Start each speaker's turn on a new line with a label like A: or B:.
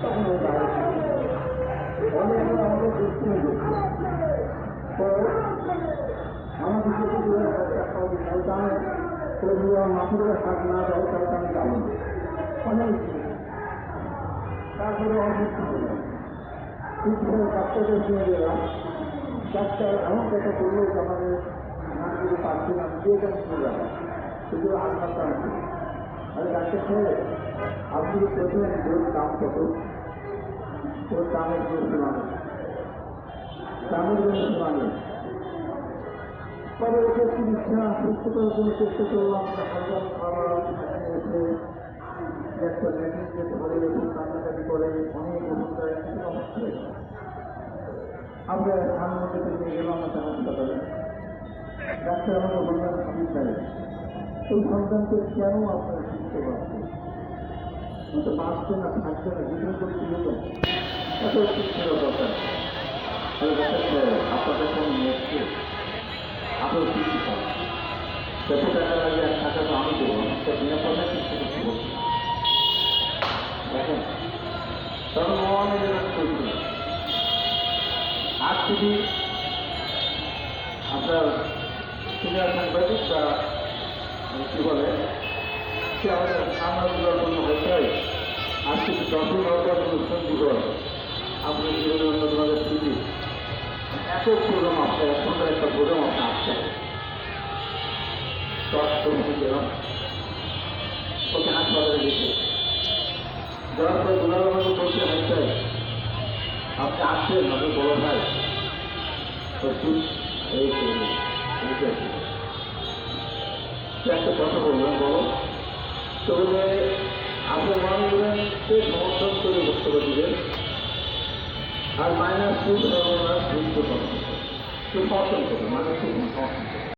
A: তখন ওই বাইরে অনেক আমাদের দুশ্চিন্তা করছে তো আমাদের যদি একটা বলতাম তো যদি আমার মাথার হাত না দেয় তাহলে আমি যাব অনেক তারপরে অনেক কিছু ডাক্তারদের শুনে গেলাম ডাক্তার এমন কথা যে আমাদের নামগুলো পাচ্ছি না দিয়ে কেন শুধু হাসপাতাল আছে আমি ডাক্তার ছেলে আপনি প্রথমে ওর দাম কত? ওর দামের জন্য মানুষ দামের জন্য মানুষ পরে ওকে চিকিৎসা সুস্থ করার জন্য চেষ্টা করলাম। হাজার খাবার এসে একটা কান্নাকাটি করে, অনেক অবস্থায় আমরা ধানমন্ডিতে নিয়ে গেলাম একটা হাসপাতালে ডাক্তার আমাকে বললেন, আমি চাই। এই সন্তানকে কেন আপনার শিখতে পারছে তো বাঁচবে না, থাকবে না করতে হতো। এত শিক্ষার দরকার। আপনাদের কোনো নেটকে আপনার শিক্ষিত যত টাকা লাগে এক টাকা তো আমি দেবো তো বিনা শিক্ষা করতে বলছি দেখেন আপনার সিনিয়র সাংবাদিক কী বলে? সে আমাদের সাংবাদিকগুলোর জন্য হতে হয় আজ থেকে দশই নভেম্বর অনুষ্ঠান দিবস আপনি জীবনে তোমাদের স্মৃতি? এত প্রোগ্রাম এক ঘণ্টার একটা প্রোগ্রাম আপনি আসছে। ওকে হাসপাতালে গেছে যাওয়ার পরে দুলাল আমাকে বলছে হাসতে আপনি আসছেন আমাকে বড় ভাই। এই একটা কথা বললাম, বলো। তবে আপনার আপনি সে সমর্থন করে বক্তব্য দিবেন আর মাইনাস টু ধরনের সমর্থন করবে মানুষকে সমর্থন করবে